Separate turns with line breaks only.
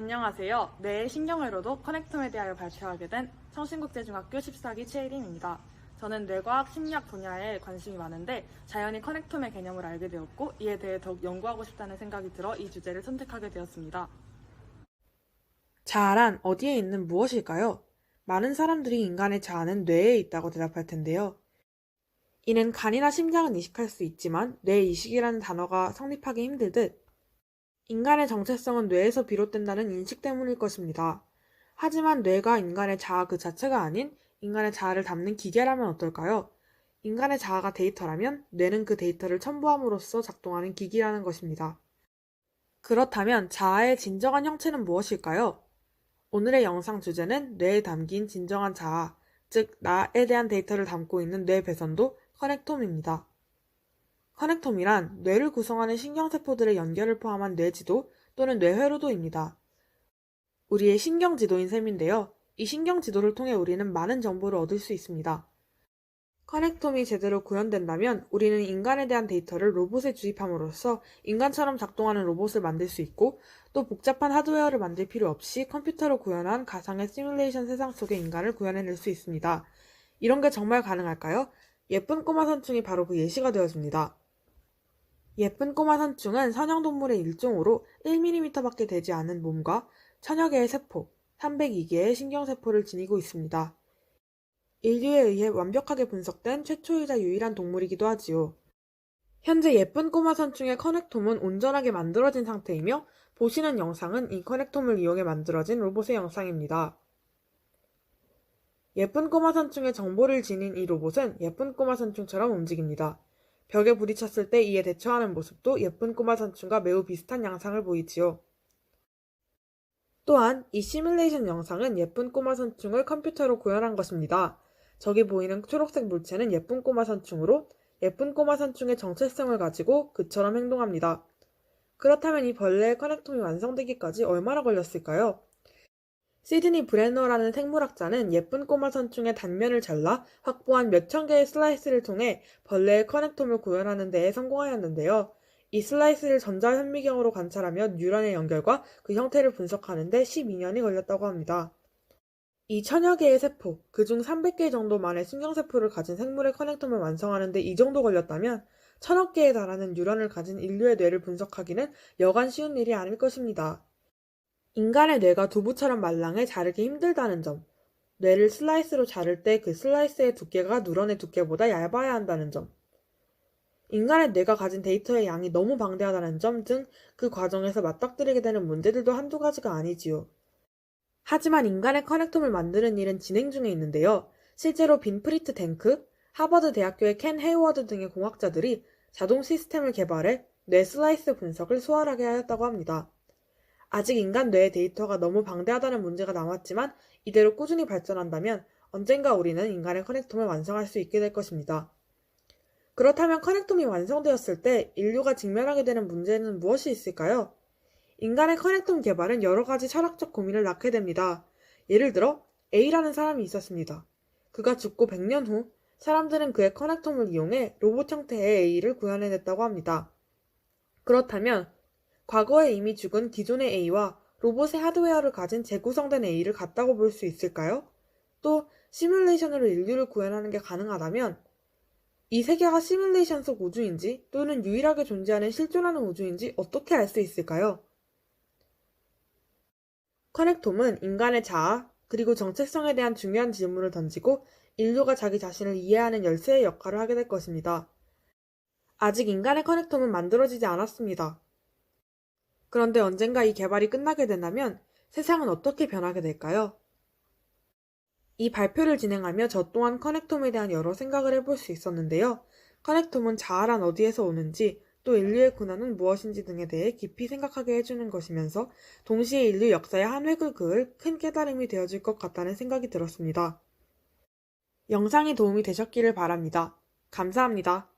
안녕하세요. 뇌의 신경회로도 커넥텀에 대하여 발표하게 된 성신국제중학교 14기 최일임입니다. 저는 뇌과학 심리학 분야에 관심이 많은데 자연히 커넥텀의 개념을 알게 되었고 이에 대해 더욱 연구하고 싶다는 생각이 들어 이 주제를 선택하게 되었습니다.
자아란 어디에 있는 무엇일까요? 많은 사람들이 인간의 자아는 뇌에 있다고 대답할 텐데요. 이는 간이나 심장은 이식할 수 있지만 뇌 이식이라는 단어가 성립하기 힘들듯 인간의 정체성은 뇌에서 비롯된다는 인식 때문일 것입니다. 하지만 뇌가 인간의 자아 그 자체가 아닌 인간의 자아를 담는 기계라면 어떨까요? 인간의 자아가 데이터라면 뇌는 그 데이터를 첨부함으로써 작동하는 기기라는 것입니다. 그렇다면 자아의 진정한 형체는 무엇일까요? 오늘의 영상 주제는 뇌에 담긴 진정한 자아, 즉 나에 대한 데이터를 담고 있는 뇌 배선도 커넥톰입니다. 커넥톰이란 뇌를 구성하는 신경세포들의 연결을 포함한 뇌지도 또는 뇌회로도입니다. 우리의 신경지도인 셈인데요. 이 신경지도를 통해 우리는 많은 정보를 얻을 수 있습니다. 커넥톰이 제대로 구현된다면 우리는 인간에 대한 데이터를 로봇에 주입함으로써 인간처럼 작동하는 로봇을 만들 수 있고 또 복잡한 하드웨어를 만들 필요 없이 컴퓨터로 구현한 가상의 시뮬레이션 세상 속의 인간을 구현해낼 수 있습니다. 이런 게 정말 가능할까요? 예쁜 꼬마 선충이 바로 그 예시가 되어줍니다. 예쁜 꼬마 선충은 선형동물의 일종으로 1mm밖에 되지 않은 몸과 천여 개의 세포, 302개의 신경세포를 지니고 있습니다. 인류에 의해 완벽하게 분석된 최초이자 유일한 동물이기도 하지요. 현재 예쁜 꼬마 선충의 커넥톰은 온전하게 만들어진 상태이며 보시는 영상은 이 커넥톰을 이용해 만들어진 로봇의 영상입니다. 예쁜 꼬마 선충의 정보를 지닌 이 로봇은 예쁜 꼬마 선충처럼 움직입니다. 벽에 부딪혔을 때 이에 대처하는 모습도 예쁜 꼬마 선충과 매우 비슷한 양상을 보이지요. 또한 이 시뮬레이션 영상은 예쁜 꼬마 선충을 컴퓨터로 구현한 것입니다. 저기 보이는 초록색 물체는 예쁜 꼬마 선충으로 예쁜 꼬마 선충의 정체성을 가지고 그처럼 행동합니다. 그렇다면 이 벌레의 커넥톰이 완성되기까지 얼마나 걸렸을까요? 시드니 브레너라는 생물학자는 예쁜 꼬마 선충의 단면을 잘라 확보한 몇천 개의 슬라이스를 통해 벌레의 커넥톰을 구현하는 데에 성공하였는데요. 이 슬라이스를 전자현미경으로 관찰하며 뉴런의 연결과 그 형태를 분석하는 데 12년이 걸렸다고 합니다. 이 천여 개의 세포, 그중 300개 정도만의 신경세포를 가진 생물의 커넥톰을 완성하는데 이 정도 걸렸다면 천억 개에 달하는 뉴런을 가진 인류의 뇌를 분석하기는 여간 쉬운 일이 아닐 것입니다. 인간의 뇌가 두부처럼 말랑해 자르기 힘들다는 점, 뇌를 슬라이스로 자를 때 그 슬라이스의 두께가 누런의 두께보다 얇아야 한다는 점, 인간의 뇌가 가진 데이터의 양이 너무 방대하다는 점 등 그 과정에서 맞닥뜨리게 되는 문제들도 한두 가지가 아니지요. 하지만 인간의 커넥톰을 만드는 일은 진행 중에 있는데요. 실제로 빈프리트 댕크, 하버드 대학교의 켄 헤이워드 등의 공학자들이 자동 시스템을 개발해 뇌 슬라이스 분석을 수월하게 하였다고 합니다. 아직 인간 뇌의 데이터가 너무 방대하다는 문제가 남았지만 이대로 꾸준히 발전한다면 언젠가 우리는 인간의 커넥톰을 완성할 수 있게 될 것입니다. 그렇다면 커넥톰이 완성되었을 때 인류가 직면하게 되는 문제는 무엇이 있을까요? 인간의 커넥톰 개발은 여러 가지 철학적 고민을 낳게 됩니다. 예를 들어 A라는 사람이 있었습니다. 그가 죽고 100년 후 사람들은 그의 커넥톰을 이용해 로봇 형태의 A를 구현해냈다고 합니다. 그렇다면 과거에 이미 죽은 기존의 A와 로봇의 하드웨어를 가진 재구성된 A를 같다고 볼 수 있을까요? 또 시뮬레이션으로 인류를 구현하는 게 가능하다면 이 세계가 시뮬레이션 속 우주인지 또는 유일하게 존재하는 실존하는 우주인지 어떻게 알 수 있을까요? 커넥톰은 인간의 자아 그리고 정체성에 대한 중요한 질문을 던지고 인류가 자기 자신을 이해하는 열쇠의 역할을 하게 될 것입니다. 아직 인간의 커넥톰은 만들어지지 않았습니다. 그런데 언젠가 이 개발이 끝나게 된다면 세상은 어떻게 변하게 될까요? 이 발표를 진행하며 저 또한 커넥톰에 대한 여러 생각을 해볼 수 있었는데요. 커넥톰은 자아란 어디에서 오는지 또 인류의 근원은 무엇인지 등에 대해 깊이 생각하게 해주는 것이면서 동시에 인류 역사의 한 획을 그을 큰 깨달음이 되어줄 것 같다는 생각이 들었습니다. 영상이 도움이 되셨기를 바랍니다. 감사합니다.